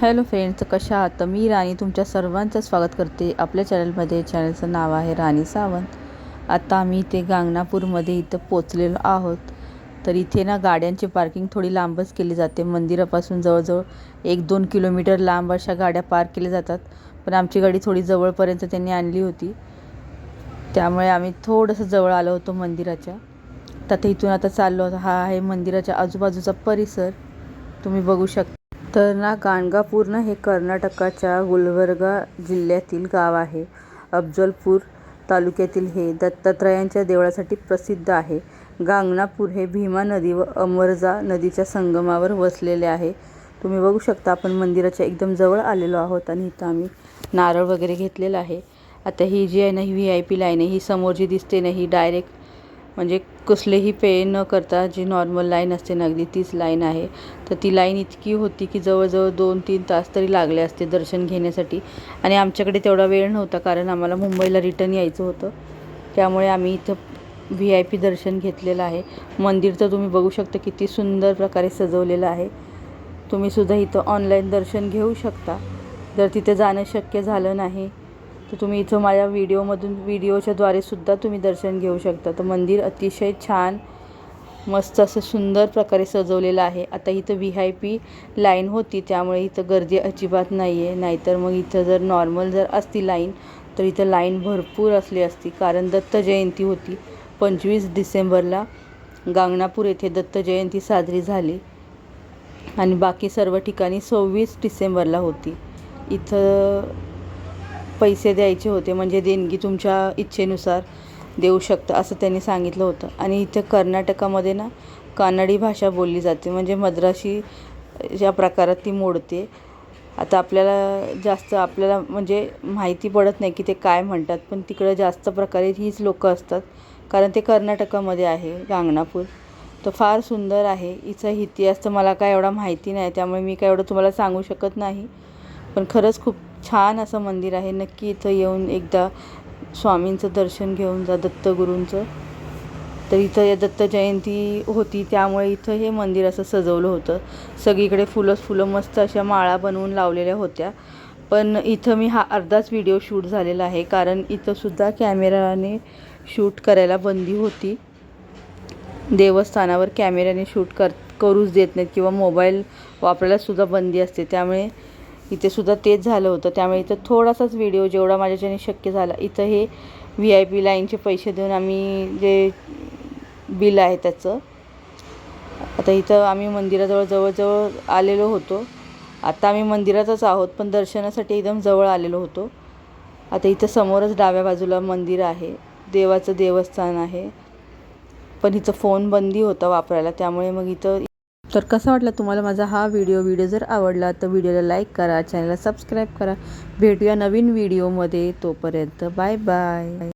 Hello friends कशा आहात? तर मी राणी तुमच्या सर्वांचं स्वागत करते. आपल्या चॅनलमध्ये चॅनलचं नाव आहे राणी सावंत. आता आम्ही इथे गांगणापूरमध्ये इथं पोचलेलो आहोत. तर इथे ना गाड्यांची पार्किंग थोडी लांबच केली जाते. मंदिरापासून जवळजवळ एक दोन किलोमीटर लांब अशा गाड्या पार्क केल्या जातात. पण आमची गाडी थोडी जवळपर्यंत त्यांनी आणली होती. त्यामुळे आम्ही थोडंसं जवळ आलो होतो मंदिराच्या. तर आता इथून आता चाललो हा आहे मंदिराच्या आजूबाजूचा परिसर. तुम्ही बघू शकता तर ना गाणगापूर्ण हे कर्नाटकाच्या गुलबर्गा जिल्ह्यातील गाव आहे. अफजलपूर तालुक्यातील हे दत्तात्रयांच्या देवळासाठी प्रसिद्ध आहे. गांगणापूर हे भीमा नदी व अमरजा नदीच्या संगमावर वसलेले आहे. तुम्ही बघू शकता आपण मंदिराच्या एकदम जवळ आलेलो आहोत आणि इथं आम्ही नारळ वगैरे घेतलेला आहे. आता ही जी आहे ना ही व्ही आय पी लाईन आहे. ही समोर जी दिसते ना ही डायरेक्ट म्हणजे कसलेही पे न करता जी नॉर्मल लाईन असते ना अगदी तीच लाईन आहे. तर ती लाईन इतकी होती की जवळजवळ दोन तीन तास तरी लागले असते दर्शन घेण्यासाठी. आणि आमच्याकडे तेवढा वेळ नव्हता कारण आम्हाला मुंबईला रिटर्न यायचं होतं. त्यामुळे आम्ही इथं व्ही आय पी दर्शन घेतलेलं आहे. मंदिर तर तुम्ही बघू शकता किती सुंदर प्रकारे सजवलेलं आहे. तुम्हीसुद्धा इथं ऑनलाईन दर्शन घेऊ शकता. जर तिथे जाणं शक्य झालं नाही तर तुम्ही इथं माझ्या व्हिडिओमधून व्हिडिओच्याद्वारे सुद्धा तुम्ही दर्शन घेऊ शकता. तर मंदिर अतिशय छान मस्त असं सुंदर प्रकारे सजवलेलं आहे. आता इथं व्ही आय पी लाईन होती त्यामुळे इथं गर्दी अजिबात नाही आहे नाहीतर मग इथं जर नॉर्मल जर असती लाईन तर इथं लाईन भरपूर असली असती. कारण दत्त जयंती होती पंचवीस डिसेंबरला गांगणापूर येथे दत्त जयंती साजरी झाली. आणि बाकी सर्व ठिकाणी सव्वीस डिसेंबरला होती. इथं पैसे द्यायचे होते म्हणजे देणगी तुमच्या इच्छेनुसार देऊ शकता असं त्यांनी सांगितलं होतं. आणि इथं कर्नाटकामध्ये ना कानडी भाषा बोलली जाते म्हणजे मद्राशी ज्या प्रकारात ती मोडते. आता आपल्याला जास्त आपल्याला म्हणजे माहिती पडत नाही की ते काय म्हणतात पण तिकडं जास्त प्रकारे हीच लोकं असतात कारण ते कर्नाटकामध्ये आहे गांगणापूर. तर फार सुंदर आहे हिचा इतिहास तर मला काय एवढा माहिती नाही त्यामुळे मी काय एवढं तुम्हाला सांगू शकत नाही. पण खरंच खूप छान असं मंदिर आहे. नक्की इथं येऊन एकदा स्वामींचं दर्शन घेऊन जा दत्तगुरूंचं. तर इथं या दत्त जयंती होती त्यामुळे इथं हे मंदिर असं सजवलं होतं. सगळीकडे फुलंच फुलं मस्त अशा माळा बनवून लावलेल्या होत्या. पण इथं मी हा अर्धाच व्हिडिओ शूट झालेला आहे कारण इथंसुद्धा कॅमेराने शूट करायला बंदी होती. देवस्थानावर कॅमेऱ्याने शूट कर करूच देत नाहीत किंवा मोबाईल वापरायलासुद्धा बंदी असते. त्यामुळे इथे सुद्धा तेच झालं होतं. त्यामुळे इथं थोडासाच व्हिडिओ जेवढा माझ्याच्याने शक्य झाला. इथं हे व्ही आय पी लाईनचे पैसे देऊन आम्ही जे बिल आहे त्याचं आता इथं आम्ही मंदिराजवळ जवळजवळ आलेलो होतो. आता आम्ही मंदिरातच आहोत पण दर्शनासाठी एकदम जवळ आलेलो होतो. आता इथं समोरच डाव्या बाजूला मंदिर आहे. देवाचं देवस्थान आहे. पण इथं फोन बंदी होता वापरायला त्यामुळे मग इथं तर कसा वाटला तुम्हाला माझा हा व्हिडिओ व्हिडिओ जर आवडला तर व्हिडिओला लाईक करा चॅनलला सबस्क्राईब करा. भेटूया नवीन व्हिडिओमध्ये तोपर्यंत बाय बाय